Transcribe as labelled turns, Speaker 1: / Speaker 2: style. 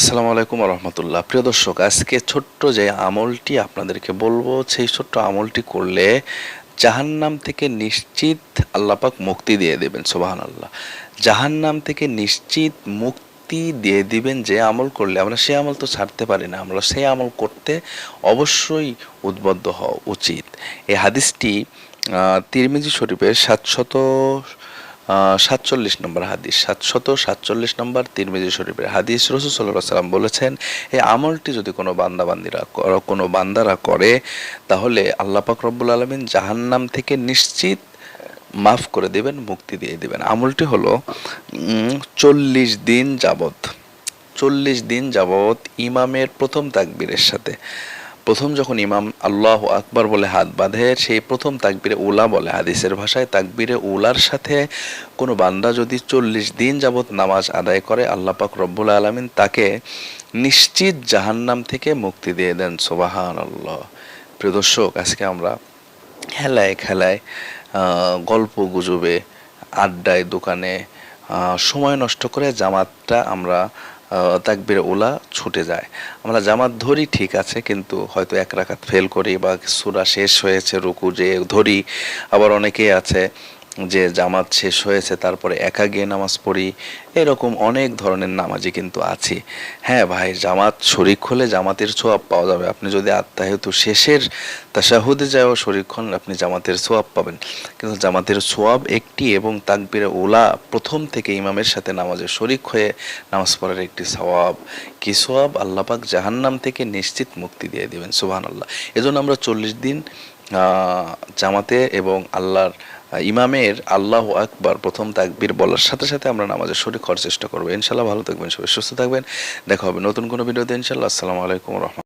Speaker 1: আসসালামু আলাইকুম রহমতুল্লাহ প্রিয় দর্শক, আজকে ছোট্ট যে আমলটি আপনাদেরকে বলব, সেই ছোট্ট আমলটি করলে জাহান্নাম থেকে নিশ্চিত আল্লাপাক মুক্তি দিয়ে দেবেন সোবাহান আল্লাহ জাহান্নাম থেকে নিশ্চিত মুক্তি দিয়ে দিবেন যে আমল করলে। আমরা সেই আমল তো ছাড়তে পারি না, আমরা সেই আমল করতে অবশ্যই উদ্বুদ্ধ হওয়া উচিত। এই হাদিসটি তিরমিজি শরীফের সাতশত সাতচল্লিশ নম্বর হাদিস, সাতশত সাতচল্লিশ নম্বর তিরমিজি শরীফের হাদিস। রসুল সাল্লাহ সাল্লাম বলেছেন, এই আমলটি যদি কোনো বান্দাবান্দিরা কোনো বান্দারা করে, তাহলে আল্লাহ পাক রব্বুল আলমিন জাহান্নাম থেকে নিশ্চিত মাফ করে দেবেন, মুক্তি দিয়ে দেবেন। আমলটি হলো চল্লিশ দিন যাবত চল্লিশ দিন যাবত ইমামের প্রথম তাকবীরের সাথে। প্রথম যখন ইমাম আল্লাহ আকবার বলে হাত বাঁধে, সেই প্রথম তাকবিরে উলা বলে। হাদিসের ভাষায় তাকবিরে উলার সাথে কোনো বান্দা যদি চল্লিশ দিন যাবত নামাজ আদায় করে, আল্লাহ পাক রব্বুল আলমিন তাকে নিশ্চিত জাহান্নাম থেকে মুক্তি দিয়ে দেন। সোবাহান আল্লাহ প্রিয় দর্শক, আজকে আমরা খেলায় খেলায় গল্প গুজবে, আড্ডায়, দোকানে সময় নষ্ট করে জামাতটা আমরা তাকবির ওলা ছুটে যায়। আমরা জামাত ধরি ঠিক আছে, কিন্তু হয়তো এক রাখাত ফেল করি বা সুরা শেষ হয়েছে, রুকু যে ধরি, আবার অনেকেই আছে। যে জামাত শেষ হয়েছে, তারপরে একা গিয়ে নামাজ পড়ি, এরকম অনেক ধরনের নামাজি কিন্তু আছে। হ্যাঁ ভাই, জামাত শরিক হলে জামাতের সোয়াব পাওয়া যাবে। আপনি যদি আত্মাহেতু শেষের তাসাহুদে যাওয়া শরিক হন, আপনি জামাতের সোয়াব পাবেন। কিন্তু জামাতের সোয়াব একটি এবং তাকবিরে ওলা প্রথম থেকে ইমামের সাথে নামাজের শরিক হয়ে নামাজ পড়ার একটি সওয়াব। কি সোয়াব আল্লাপাক জাহান্নাম থেকে নিশ্চিত মুক্তি দিয়ে দিবেন সুবহান আল্লাহ এজন্য আমরা চল্লিশ দিন জামাতে এবং আল্লাহর ইমামের আল্লাহ আকবার প্রথম তাকবীর বলার সাথে সাথে আমরা নামাজের শরীর খরচ চেষ্টা করব। ইনশাল্লাহ ভালো থাকবেন সবাই, সুস্থ থাকবেন। দেখা হবে নতুন কোনো ভিডিওতে। ইনশাল্লাহ আসসালামু আলাইকুম রহমান